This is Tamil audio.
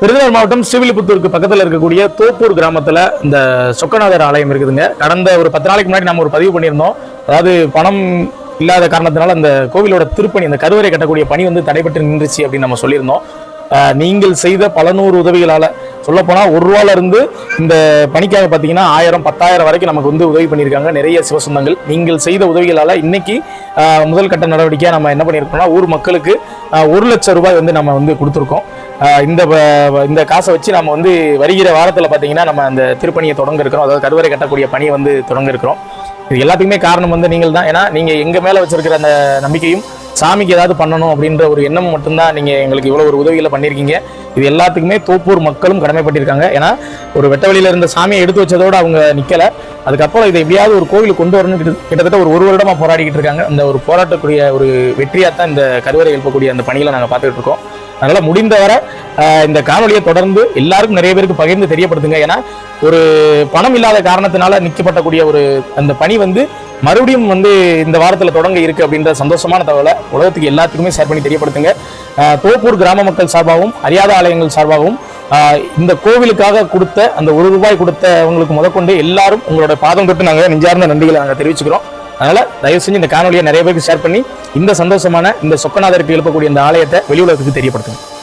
விருதுநகர் மாவட்டம் சிவிலிபுத்தூருக்கு பக்கத்தில் இருக்கக்கூடிய தோப்பூர் கிராமத்தில் இந்த சொக்கநாதர் ஆலயம் இருக்குதுங்க. கடந்த ஒரு பத்து நாளைக்கு முன்னாடி நம்ம ஒரு பதிவு பண்ணியிருந்தோம். அதாவது பணம் இல்லாத காரணத்தினால அந்த கோவிலோட திருப்பணி அந்த கருவறை கட்டக்கூடிய பணி வந்து தடைபட்டு நின்றுச்சு அப்படின்னு நம்ம சொல்லியிருந்தோம். நீங்கள் செய்த பல நூறு உதவிகளால் சொல்லப்போனால் ஒரு ரூபால இருந்து இந்த பணிக்காக பார்த்தீங்கன்னா ஆயிரம் பத்தாயிரம் வரைக்கும் நமக்கு வந்து உதவி பண்ணியிருக்காங்க. நிறைய சிவசொந்தங்கள் நீங்கள் செய்த உதவிகளால் இன்னைக்கு முதல் கட்ட நடவடிக்கையாக நம்ம என்ன பண்ணியிருக்கோம்னா ஊர் மக்களுக்கு ஒரு லட்சம் ரூபாய் வந்து நம்ம வந்து கொடுத்துருக்கோம். இந்த வ- இந்த காசை வச்சு நம்ம வந்து வருகிற வாரத்தில் பார்த்தீங்கன்னா நம்ம அந்த திருப்பணியை தொடங்க இருக்கிறோம் அதாவது கருவறை கட்டக்கூடிய பணியை வந்து தொடங்க இருக்கிறோம் இது எல்லாத்துக்குமே காரணம் வந்து நீங்கள் தான் ஏன்னா நீங்கள் எங்கள் மேலே வச்சிருக்கிற அந்த நம்பிக்கையும் சாமிக்கு ஏதாவது பண்ணணும் அப்படின்ற ஒரு எண்ணம் மட்டும்தான் நீங்கள் எங்களுக்கு இவ்வளோ ஒரு உதவிகளை பண்ணியிருக்கீங்க இது எல்லாத்துக்குமே தோப்பூர் மக்களும் கடமைப்பட்டிருக்காங்க. ஏன்னா ஒரு வெட்ட இருந்த சாமியை எடுத்து வச்சதோடு அவங்க நிற்கலை அதுக்கப்புறம் இதை எப்படியாவது ஒரு கோவிலுக்கு கொண்டு வரணும் கிட்ட- கிட்டத்தட்ட ஒரு ஒரு வருடமாக போராடிக்கிட்டு இருக்காங்க. அந்த ஒரு போராட்டக்கூடிய ஒரு வெற்றியாக தான் இந்த கருவறை எழுப்பக்கூடிய அந்த பணிகளை நாங்கள் பார்த்துக்கிட்டு இருக்கோம். அதனால முடிந்தவரை இந்த காணொலியை தொடர்ந்து எல்லாருக்கும் நிறைய பேருக்கு பகிர்ந்து தெரியப்படுத்துங்க. ஏன்னா ஒரு பணம் இல்லாத காரணத்தினால நிற்கப்பட்டக்கூடிய ஒரு அந்த பணி வந்து மறுபடியும் வந்து இந்த வாரத்தில் தொடங்க இருக்கு அப்படின்ற சந்தோஷமான தகவலை உலகத்துக்கு எல்லாத்துக்குமே ஷேர் பண்ணி தெரியப்படுத்துங்க. தோப்பூர் கிராம மக்கள் சார்பாகவும் அறியாத ஆலயங்கள் சார்பாகவும் இந்த கோவிலுக்காக கொடுத்த அந்த ஒரு ரூபாய் கொடுத்தவங்களுக்கு முதற்கொண்டு எல்லாரும் உங்களோட பாதம் தொட்டு நாங்கள் நெஞ்சார்ந்த நன்றிகளை நாங்கள் தெரிவிச்சுக்கிறோம். அதனால தயவு செஞ்சு இந்த காணொலியை நிறைய பேருக்கு ஷேர் பண்ணி இந்த சந்தோஷமான இந்த சொக்கநாதருக்கு எழுப்பக்கூடிய இந்த ஆலயத்தை வெளி உலகத்துக்கு தெரியப்படுத்துங்க